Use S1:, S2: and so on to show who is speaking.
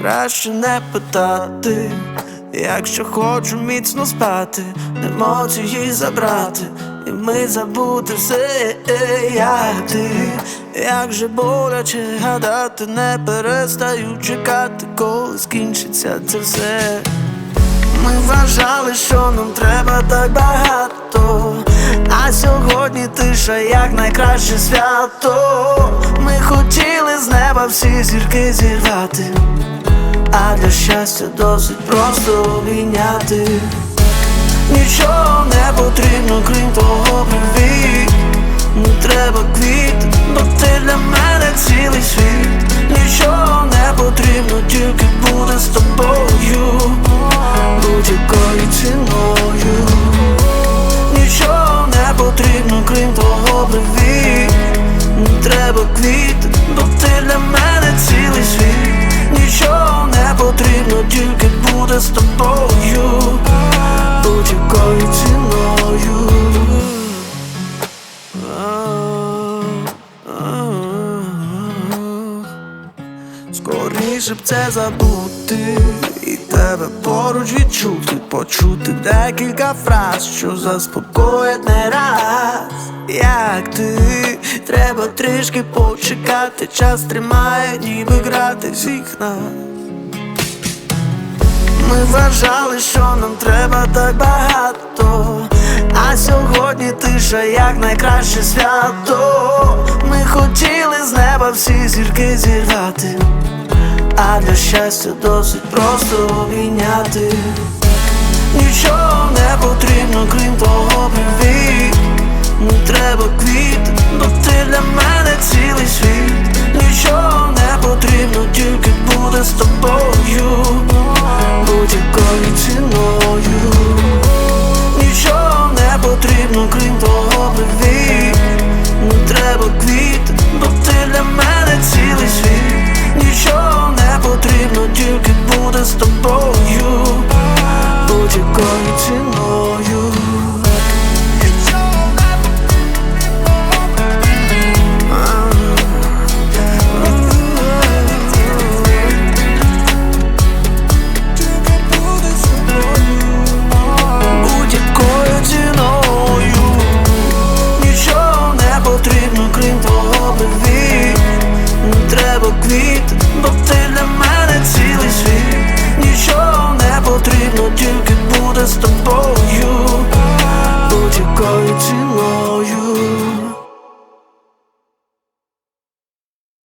S1: Краще не питати, якщо хочу міцно спати, можу забрати, і ми забути все, як ти, як же боляче гадати, не перестаю чекати, коли скінчиться це все. Ми вважали, що нам треба так багато, сьогодні тиша як найкраще свято. Ми хотіли з неба всі зірки зірвати, а для щастя досить просто обійняти. Нічого не потрібно, крім того привіт Не треба квіт, бо ти для мене цілий світ Нічого не потрібно, потрібно, крім того привіт Не треба квіт, бо ти для мене цілий світ. Нічого не потрібно, тільки буде з тобою. Будь-якою ціною. Скоріше б це забути і тебе поруч відчути, почути декілька фраз, що заспокоять не раз. Як ти, треба трішки почекати, час тримає, ніби грати всіх нас. Ми вважали, що нам треба так багато, а сьогодні тиша як найкраще свято. Ми хотіли з неба всі зірки зірвати, а для щастя досить просто обійняти. Нічого не потрібно, крім того привіт Не треба квіт, бо ти для мене цілий світ need